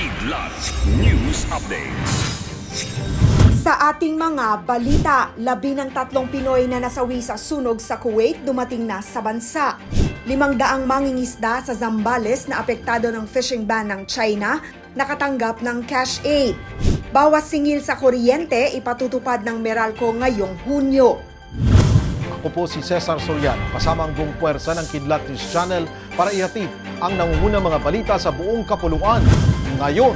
Kidlat News Updates. Sa ating mga balita, labi ng tatlong Pinoy na nasawi sa sunog sa Kuwait dumating na sa bansa. Limang daang mangingisda sa Zambales na apektado ng fishing ban ng China nakatanggap ng cash aid. Bawas singil sa kuryente ipatutupad ng Meralco ngayong Hunyo. Ako po si Cesar Soriano, kasama ang buong puwersa ng Kidlat News Channel para ihatid ang nangungunang mga balita sa buong kapuluan. Ngayon,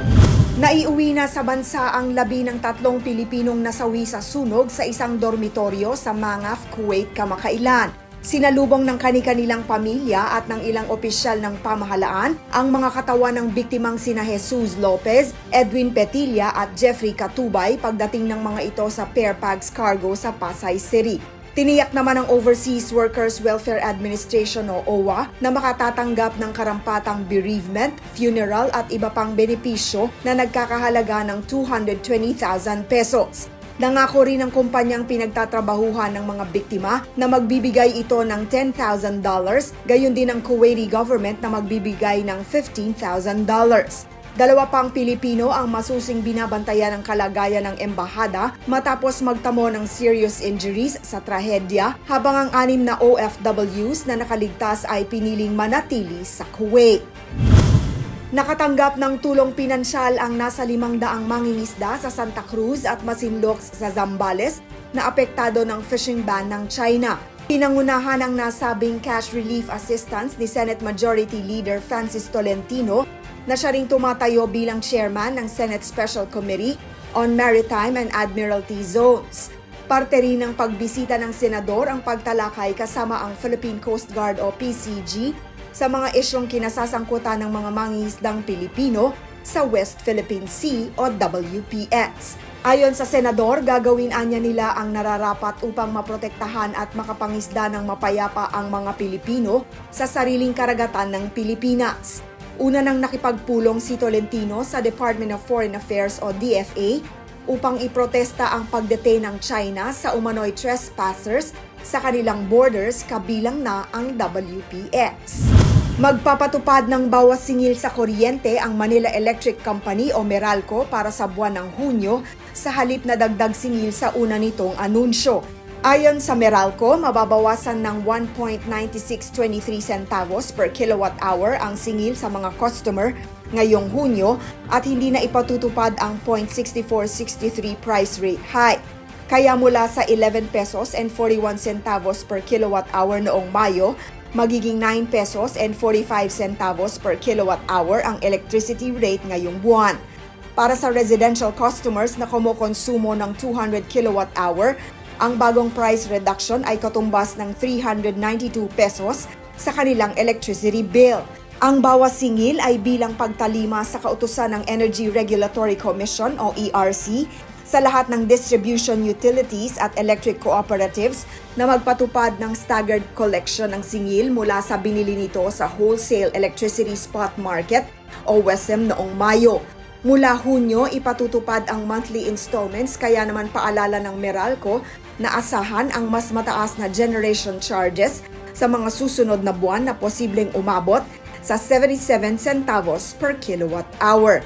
Naiuwi na sa bansa ang labi ng tatlong Pilipinong nasawi sa sunog sa isang dormitoryo sa Mangaf, Kuwait kamakailan. Sinalubong ng kani-kanilang pamilya at ng ilang opisyal ng pamahalaan ang mga katawan ng biktimang sina Jesus Lopez, Edwin Petilla at Jeffrey Katubay pagdating ng mga ito sa Fairfax Cargo sa Pasay City. Tiniyak naman ng Overseas Workers Welfare Administration o OWA na makatatanggap ng karampatang bereavement, funeral at iba pang benepisyo na nagkakahalaga ng 220,000 pesos. Nangako rin ng kumpanyang pinagtatrabahuhan ng mga biktima na magbibigay ito ng $10,000, gayon din ang Kuwaiti government na magbibigay ng $15,000. Dalawa pang Pilipino ang masusing binabantayan ng kalagayan ng embahada matapos magtamo ng serious injuries sa trahedya habang ang anim na OFWs na nakaligtas ay piniling manatili sa Kuwait. Nakatanggap ng tulong pinansyal ang nasa limang daang mangingisda sa Santa Cruz at Masinloc sa Zambales na apektado ng fishing ban ng China. Pinangunahan ang nasabing cash relief assistance ni Senate Majority Leader Francis Tolentino na siya ring tumatayo bilang chairman ng Senate Special Committee on Maritime and Admiralty Zones. Parte rin ng pagbisita ng senador ang pagtalakay kasama ang Philippine Coast Guard o PCG sa mga isyong kinasasangkutan ng mga mangingisdang Pilipino sa West Philippine Sea o WPX. Ayon sa senador, gagawin anya nila ang nararapat upang maprotektahan at makapangisda ng mapayapa ang mga Pilipino sa sariling karagatan ng Pilipinas. Una nang nakipagpulong si Tolentino sa Department of Foreign Affairs o DFA upang iprotesta ang pagdetain ng China sa umano'y trespassers sa kanilang borders kabilang na ang WPX. Magpapatupad ng bawas singil sa kuryente ang Manila Electric Company o Meralco para sa buwan ng Hunyo sa halip na dagdag singil sa una nitong anunsyo. Ayon sa Meralco, mababawasan ng 1.9623 centavos per kilowatt hour ang singil sa mga customer ngayong Hunyo at hindi na ipatutupad ang 0.6463 price rate hike. Kaya mula sa 11 pesos and 41 centavos per kilowatt hour noong Mayo, magiging 9 pesos and 45 centavos per kilowatt hour ang electricity rate ngayong buwan. Para sa residential customers na kumukonsumo ng 200 kilowatt hour, ang bagong price reduction ay katumbas ng 392 pesos sa kanilang electricity bill. Ang bawas singil ay bilang pagtalima sa kautusan ng Energy Regulatory Commission o ERC sa lahat ng distribution utilities at electric cooperatives na magpatupad ng staggered collection ng singil mula sa binili nito sa Wholesale Electricity Spot Market o WESM noong Mayo. Mula Hunyo, ipatutupad ang monthly installments kaya naman paalala ng Meralco na asahan ang mas mataas na generation charges sa mga susunod na buwan na posibleng umabot sa 77 centavos per kilowatt hour.